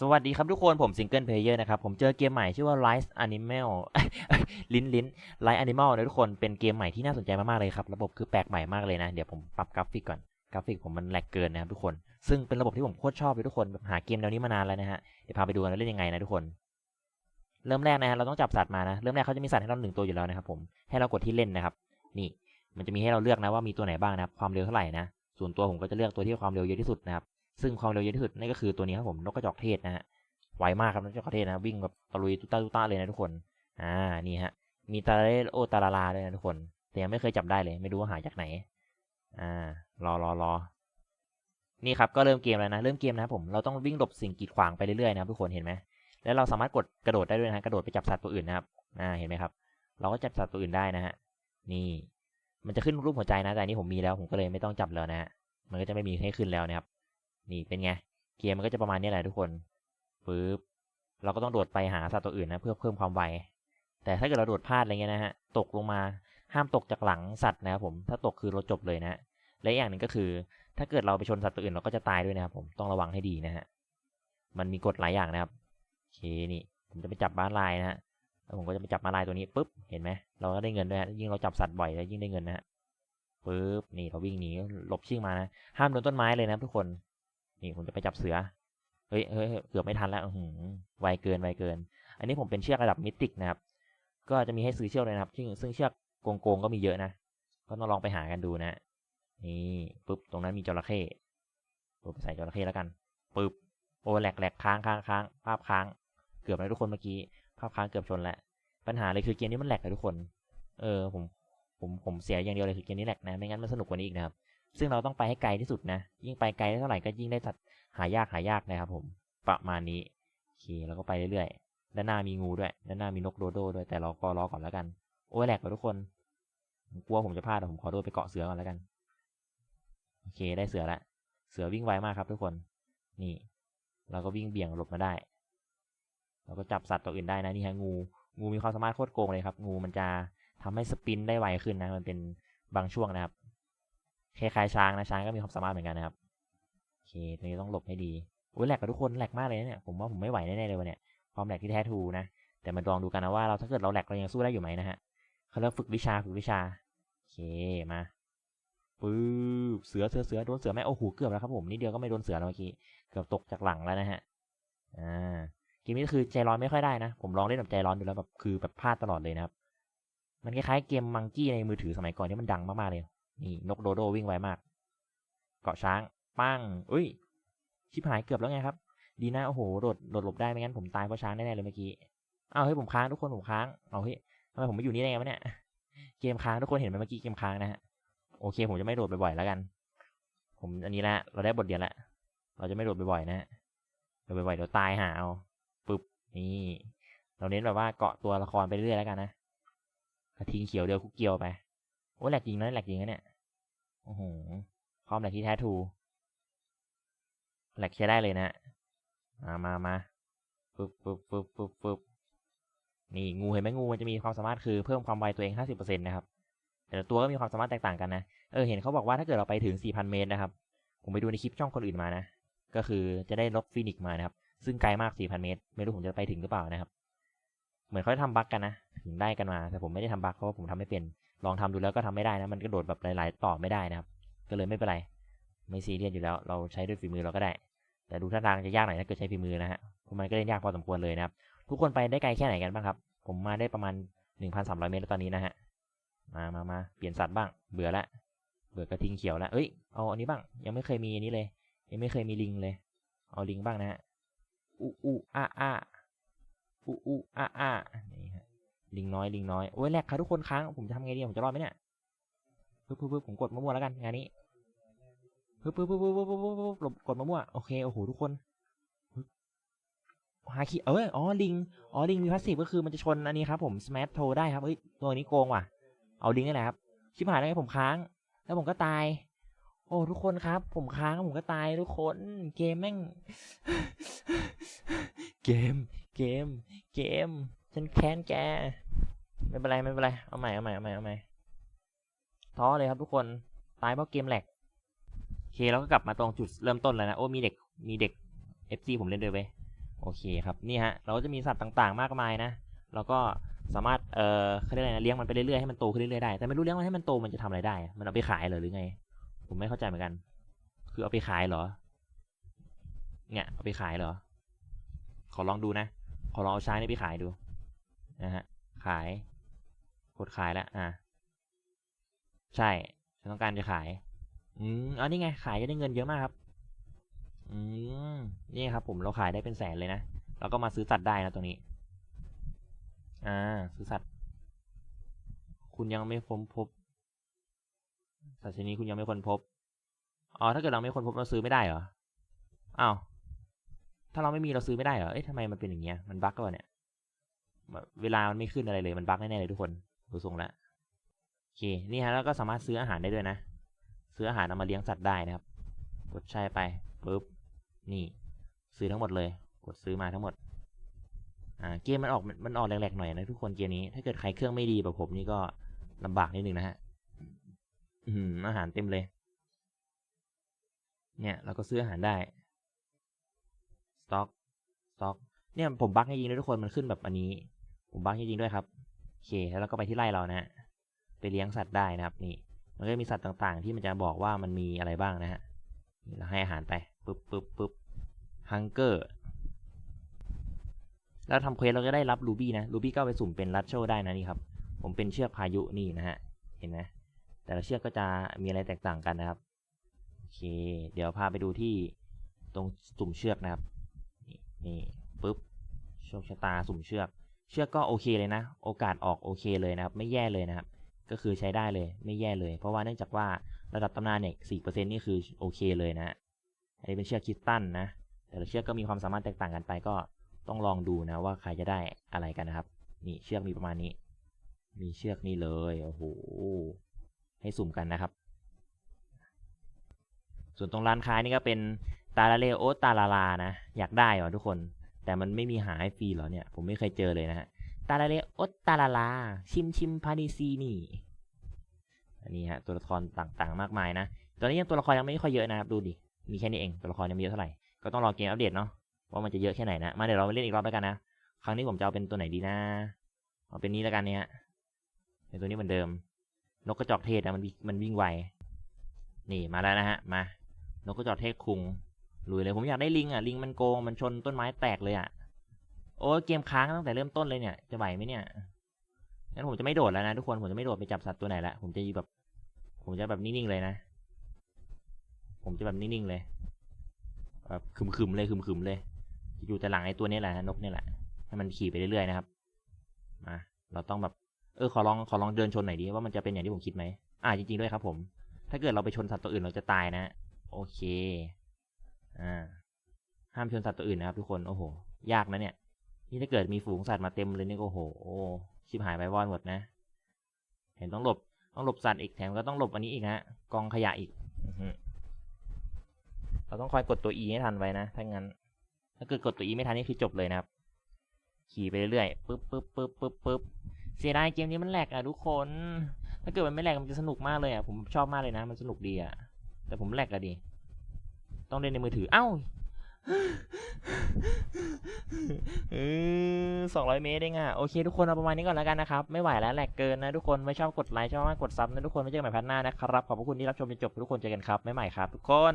สวัสดีครับทุกคนผมซิงเกิลเพลเยอร์นะครับ ผมเจอเกมใหม่ชื่อว่า Rise Animal ลิ้นลิ้น Rise Animal นะทุกคนเป็นเกมใหม่ที่น่าสนใจมาก ๆ เลยครับ ระบบคือแปลกใหม่มากเลยนะ เดี๋ยวผมปรับกราฟิกก่อน กราฟิกผมมันแหลกเกินนะครับทุกคน ซึ่งเป็นระบบที่ผมโคตรชอบเลยทุกคนแบบหาเกมแนวนี้มานานแล้วนะฮะ เดี๋ยวพาไปดูกันว่าเล่นยังไงนะทุกคน เริ่มแรกนะฮะเราต้องจับสัตว์มานะ เริ่มแรกเขาจะมีสัตว์ให้เราหนึ่งตัวอยู่แล้วนะครับผม ให้เรากดที่เล่นนะครับ นี่ มันจะมีให้เราเลือกนะว่ามีตัวไหนบ้างนะครับ ความเร็วเท่าไหร่นะ ส่วนตัวผมก็จะเลือกตัวที่ความเร็วเยอะที่สุดนะครับ ซึ่งความเร็วเยอะที่สุดนี่ก็คือตัวนี้ครับผมนกกระจอกเทศนะฮะไวมากครับนกกระจอกเทศนะวิ่งแบบตะลุยตุต้าตุต้าเลยนะทุกคนอ่านี่ฮะมีตาเลโอตาลาลาด้วยนะทุกคน แต่ยังไม่เคยจับได้เลย ไม่รู้ว่าหาจากไหน อ่ารอรอรอนี่ครับก็เริ่มเกมแล้วนะเริ่มเกมนะครับผมเราต้องวิ่งหลบสิ่งกีดขวางไปเรื่อยๆนะครับทุกคนเห็นไหมแล้วเราสามารถกดกระโดดได้ด้วยนะกระโดดไปจับสัตว์ตัวอื่นนะครับอ่าเห็นไหมครับ เราก็จับสัตว์ตัวอื่นได้นะฮะนี่ มันจะขึ้นรูปหัวใจนะแต่อันนี้ผมมีแล้วผมก็เลยไม่ต้องจับแล้วนะฮะมันก็จะไม่มีให้ขึ้นแล้วนะครับ นี่เป็นไง เกมมันก็จะประมาณนี้แหละทุกคนปึ๊บเราก็ต้องโดดไปหาสัตว์ตัวอื่นนะเพื่อเพิ่มความไว แต่ถ้าเกิดเราโดดพลาดอะไรเงี้ยนะฮะ ตกลงมาห้ามตกจากหลังสัตว์นะครับผม ถ้าตกคือเราจบเลยนะฮะและอีกอย่างหนึ่งก็คือ ถ้าเกิดเราไปชนสัตว์ตัวอื่นเราก็จะตายด้วยนะครับผม ต้องระวังให้ดีนะฮะ มันมีกฎหลายอย่างนะครับ โอเคนี่ ผมจะไปจับบ้านลายนะฮะแล้วผมก็จะไปจับมาลายตัวนี้ปุ๊บ เห็นไหม เราก็ได้เงินด้วยฮะ ยิ่งเราจับสัตว์บ่อยแล้วยิ่งได้เงินนะฮะปุ๊บ นี่เราวิ่งหนีหลบชิ่งมานะ ห้ามโดนต้นไม้เลยนะทุกคน นี่ผมจะไปจับเสือ เฮ้ยเฮ้ยเกือบไม่ทันแล้วอือไวเกินไวเกิน อันนี้ผมเป็นเชือกระดับมิติกนะครับ ก็จะมีให้ซื้อเชือกเลยนะครับ ซึ่งซึ่งเชือกโกงๆก็มีเยอะนะ ก็ต้องลองไปหากันดูนะ นี่ปุ๊บ ตรงนั้นมีจระเข้ปุ๊บใส่จระเข้แล้วกันปุ๊บ โอ้แหลกแหลกค้างค้างค้างภาพค้าง เกือบแล้วทุกคนเมื่อกี้ ภาพค้างเกือบชนแล้ว ปัญหาเลยคือเกมนี้มันแหลกเลยทุกคน เออผมผมผมเสียอย่างเดียวเลยคือเกมนี้แหลกนะ ไม่งั้นมันสนุกกว่านี้อีกนะครับ ซึ่งเราต้องไปให้ไกลที่สุดนะ ยิ่งไปไกลเท่าไหร่ก็ยิ่งได้สัตว์หายากหายากนะครับผม ประมาณนี้ โอเคแล้วก็ไปเรื่อยๆ ด้านหน้ามีงูด้วย ด้านหน้ามีนกโดโดด้วย แต่เราก็รอก่อนแล้วกัน โอ้ยแหลกไปทุกคน ผมกลัวผมจะพลาดแต่ผมขอโดดไปเกาะเสือก่อนแล้วกัน โอเคได้เสือละ เสือวิ่งไวมากครับทุกคน นี่ เราก็วิ่งเบี่ยงหลบมาได้ เราก็จับสัตว์ตัวอื่นได้นะนี่ฮะงู งูมีความสามารถโคตรโกงเลยครับ งูมันจะทำให้สปินได้ไวขึ้นนะ มันเป็นบางช่วงนะครับ คล้ายๆช้างนะช้างก็มีความสามารถเหมือนกันนะครับโอเคตรงนี้ต้องหลบให้ดีโอ้ยแหลกกับทุกคนแหลกมากเลยเนี่ยผมว่าผมไม่ไหวแน่ๆเลยวันเนี้ยความแหลกที่แท้ทูนะแต่มาลองดูกันนะว่าเราถ้าเกิดเราแหลกเรายังสู้ได้อยู่ไหมนะฮะเขาเรียกฝึกวิชาฝึกวิชาโอเคมาปึ๊บเสือเสือเสือโดนเสือไหมโอ้โหเกือบแล้วครับผมนิดเดียวก็ไม่โดนเสือแล้วเมื่อกี้เกือบตกจากหลังแล้วนะฮะอ่าเกมนี้คือใจร้อนไม่ค่อยได้นะ ผมลองเล่นแบบใจร้อนดูแล้วแบบคือแบบพลาดตลอดเลยนะครับ มันคล้ายๆเกมมังกี้ในมือถือสมัยก่อนที่มันดังมากๆเลย นี่นกโดโดวิ่งไวมาก เกาะช้าง ปั้งอุ้ย ชิบหายเกือบแล้วไงครับ ดีนะโอ้โหโดดโดดหลบได้ไม่งั้นผมตายเพราะช้างแน่ๆเลยเมื่อกี้อ้าวเฮ้ยผมค้างทุกคนผมค้างเอาเฮ้ยทำไมผมไม่อยู่นี่ได้ไงวะเนี่ยเกมค้างทุกคนเห็นไหมเมื่อกี้เกมค้างนะฮะโอเค ผมจะไม่โดดบ่อยๆแล้วกัน ผมอันนี้ละเราได้บทเรียนละเราจะไม่โดดบ่อยๆนะฮะโดดบ่อยๆเดี๋ยวตายหาเอาปึ๊บนี่เราเน้นแบบว่าเกาะตัวละครไปเรื่อยแล้วกันนะกระทิงเขียวเดียวคุกเกียวไปโอ้แหลกจริงนะแหลกจริงนะเนี่ย โอ้โหความแหลกที่แท้ทูแหลกใช้ได้เลยนะมามามาปึ๊บปึ๊บปึ๊บปึ๊บปึ๊บนี่งูเห็นไหมงูมันจะมีความสามารถคือเพิ่มความไวตัวเองห้าสิบเปอร์เซ็นต์นะครับ แต่ละตัวก็มีความสามารถแตกต่างกันนะเออเห็นเขาบอกว่าถ้าเกิดเราไปถึงสี่พันเมตรนะครับ ผมไปดูในคลิปช่องคนอื่นมานะ ก็คือจะได้ลบฟินิกมานะครับ ซึ่งไกลมากสี่พันเมตร ไม่รู้ผมจะไปถึงหรือเปล่านะครับ เหมือนเขาทำบั๊กกันนะ ถึงได้กันมา แต่ผมไม่ได้ทำบั๊กเพราะว่าผมทำไม่เป็น ลองทำดูแล้วก็ทำไม่ได้นะ มันกระโดดแบบหลาย ๆ ต่อไม่ได้นะครับ ก็เลยไม่เป็นไร ไม่ซีเรียสอยู่แล้ว เราใช้ด้วยฝีมือเราก็ได้ แต่ดูท่าทางจะยากหน่อยถ้าเกิดใช้ฝีมือนะฮะ เพราะมันก็เล่นยากพอสมควรเลยนะครับ ทุกคนไปได้ไกลแค่ไหนกันบ้างครับ ผมมาได้ประมาณ 1,300 เมตรแล้วตอนนี้นะฮะ มามามาเปลี่ยนสัตว์บ้าง เบื่อละ เบื่อกระทิงเขียวละเอ้ย เอาอันนี้บ้าง ยังไม่เคยมีอันนี้เลย ยังไม่เคยมีลิงเลย เอาลิงบ้างนะฮะอูอูอาอาอูอูอาอา ลิงน้อยลิงน้อยโอ้ยแหลกค่ะทุกคนค้างผมจะทำไงดีผมจะรอดไหมเนี่ยปึ๊บปึ๊บปึ๊บผมกดมั่วๆแล้วกันงานนี้ปึ๊บปึ๊บปึ๊บปึ๊บปึ๊บปึ๊บปึ๊บหลบกดมั่วๆโอเคโอ้โหทุกคนปึ๊บหาคีเอ้ยอ๋อลิงอ๋อลิงมีพาสซีฟก็คือมันจะชนอันนี้ครับผมสมาร์ทโทรได้ครับเอ้ยตัวนี้โกงว่ะเอาลิงนี่แหละครับชิบหายแล้วไงผมค้าง แล้วผมก็ตาย โอ้ทุกคนครับ ผมค้างผมก็ตายทุกคนเกมแม่ง เกม เกม เกม ฉันแค้นแก ไม่เป็นไรไม่เป็นไร เอาใหม่เอาใหม่เอาใหม่เอาใหม่ท้อเลยครับทุกคน ตายเพราะเกมแหลกโอเคเราก็กลับมาตรงจุดเริ่มต้นแล้วนะ โอ้มีเด็ก มีเด็ก FC ผมเล่นด้วยเว้ย โอเคครับ นี่ฮะ เราก็จะมีสัตว์ต่างๆ มากมายนะ แล้วก็สามารถ เอ่อเขาเรียกอะไรนะ เลี้ยงมันไปเรื่อยๆ ให้มันโตขึ้นเรื่อยๆ ได้ แต่ไม่รู้เลี้ยงมันให้มันโตมันจะทำอะไรได้ มันเอาไปขายเหรอหรือไง ผมไม่เข้าใจเหมือนกัน คือเอาไปขายเหรอ เนี่ย เอาไปขายเหรอ ขอลองดูนะ ขอลองเอาใช้างนี่ไปขายดู นะฮะ ขาย กดขายแล้ว อะ ใช่ฉันต้องการจะขาย อืมอ๋อนี่ไง ขายจะได้เงินเยอะมากครับ อืม นี่ครับ ผมเราขายได้เป็นแสนเลยนะแล้วก็มาซื้อสัตว์ได้นะตรงนี้ อ่า ซื้อสัตว์ คุณยังไม่ค้นพบ สัตว์ชนิดคุณยังไม่ค้นพบ อ๋อ ถ้าเกิดเราไม่ค้นพบเราซื้อไม่ได้เหรอ อ้าว ถ้าเราไม่มีเราซื้อไม่ได้เหรอ เอ๊ะทำไมมันเป็นอย่างเงี้ย มันบั๊กก็เนี่ย เวลามันไม่ขึ้นอะไรเลยมันบั๊กแน่ๆเลยทุกคนดูทรงแล้วโอเคนี่ฮะแล้วก็สามารถซื้ออาหารได้ด้วยนะ ซื้ออาหารเอามาเลี้ยงสัตว์ได้นะครับ กดใช่ไปปุ๊บนี่ ซื้อทั้งหมดเลย กดซื้อมาทั้งหมดอ่าเกมมันออกมันออกแหลกๆหน่อยนะทุกคนเกมนี้ถ้าเกิดใครเครื่องไม่ดีแบบผมนี่ก็ลำบากนิดนึงนะฮะอืมอาหารเต็มเลย เนี่ยเราก็ซื้ออาหารได้สต็อกสต็อกเนี่ยผมบั๊กจริงๆด้วยทุกคนมันขึ้นแบบอันนี้ ผมบั๊กจริงๆด้วยครับโอเคแล้วเราก็ไปที่ไร่เรานะฮะไปเลี้ยงสัตว์ได้นะครับนี่ มันก็จะมีสัตว์ต่างๆ ที่มันจะบอกว่ามันมีอะไรบ้างนะฮะเราให้อาหารไปปึ๊บปึ๊บปึ๊บฮังเกอร์แล้วทำเควสเราก็ได้รับรูบี้นะรูบี้ก็ไปสุ่มเป็นรัดโชได้นะนี่ครับ ผมเป็นเชือกพายุนี่นะฮะเห็นไหมแต่ละเชือกก็จะมีอะไรแตกต่างกันนะครับโอเค เดี๋ยวพาไปดูที่ตรงสุ่มเชือกนะครับ นี่นี่ปึ๊บโชคชะตาสุ่มเชือก เชือกก็โอเคเลยนะ โอกาสออกโอเคเลยนะครับ ไม่แย่เลยนะครับ ก็คือใช้ได้เลยไม่แย่เลย เพราะว่าเนื่องจากว่าระดับตำนานเนี่ยสี่เปอร์เซ็นนี่คือโอเคเลยนะฮะอันนี้เป็นเชือกคิสตันนะ แต่ละเชือกก็มีความสามารถแตกต่างกันไปก็ต้องลองดูนะว่าใครจะได้อะไรกันนะครับ นี่เชือกมีประมาณนี้ มีเชือกนี่เลย โอ้โห ให้สุ่มกันนะครับ ส่วนตรงร้านค้านี่ก็เป็นตาลาเลโอตาลาลานะ อยากได้เหรอทุกคน แต่มันไม่มีหาให้ฟรีเหรอเนี่ย ผมไม่เคยเจอเลยนะฮะ ตาลาเลโอตาลาลา ชิมชิมพานิซีนี่ อันนี้ฮะ ตัวละครต่างๆ มากมายนะ ตอนนี้ยังตัวละครยังไม่ค่อยเยอะนะครับ ดูดิ มีแค่นี้เอง ตัวละครยังไม่เยอะเท่าไหร่ ก็ต้องรอเกมอัปเดตเนาะ ว่ามันจะเยอะแค่ไหนนะ มาเดี๋ยวเราไปเล่นอีกรอบแล้วกันนะ ครั้งนี้ผมจะเอาเป็นตัวไหนดีนะเอาเป็นนี้แล้วกันเนี่ยเป็นตัวนี้เหมือนเดิม นกกระจอกเทศนะมันมันวิ่งไว นี่มาแล้วนะฮะ มา นกกระจอกเทศคุง ลุยเลยผมอยากได้ลิงอะลิงมันโกงมันชนต้นไม้แตกเลยอะโอ้เกมค้างตั้งแต่เริ่มต้นเลยเนี่ยจะไหวไหมเนี่ยงั้นผมจะไม่โดดแล้วนะทุกคนผมจะไม่โดดไปจับสัตว์ตัวไหนละผมจะอยู่แบบ ผมจะแบบนิ่งๆเลยนะ ผมจะแบบนิ่งๆเลยแบบคึมๆเลยคึมๆเลยอยู่แต่หลังไอ้ตัวนี้แหละนกนี่แหละให้มันขี่ไปเรื่อยๆนะครับมาเราต้องแบบเออขอลองขอลองเดินชนหน่อยดิว่ามันจะเป็นอย่างที่ผมคิดไหมอ่าจริงๆด้วยครับผม ถ้าเกิดเราไปชนสัตว์ตัวอื่นเราจะตายนะ โอเค อ่า ห้ามชนสัตว์ตัวอื่นนะครับทุกคน โอ้โห ยากนะเนี่ย นี่ถ้าเกิดมีฝูงสัตว์มาเต็มเลยนี่ก็โอ้โห ชิบหายไปวอดหมดนะ เห็นต้องหลบ ต้องหลบสัตว์อีกแถมก็ต้องหลบอันนี้อีกฮะ กองขยะอีกอืเราต้องคอยกดตัว E ให้ทันไว้นะ ถ้างั้น ถ้าเกิดกดตัว E ไม่ทันนี่คือจบเลยนะครับ ขี่ไปเรื่อยๆปึ๊บปึ๊บปึ๊บปึ๊บปึ๊บเสียดายเกมนี้มันแหลกอะทุกคน ถ้าเกิดมันไม่แหลกมันจะสนุกมากเลยอะ ผมชอบมากเลยนะ มันสนุกดีอะ แต่ผมแหลกอะดิ ต้องเล่นในมือถือ เอ้าสองร้อยเมตรเองอะ โอเค ทุกคนเอาประมาณนี้ก่อนแล้วกันนะครับ ไม่ไหวแล้วแหลกเกินนะทุกคน ไม่ชอบกดไลค์ชอบมากกดซับนะทุกคน ไม่เจอกันใหม่พันหน้านะครับ ขอบพระคุณที่รับชมจนจบทุกคนเจอกันครับ ไม่ใหม่ครับทุกคน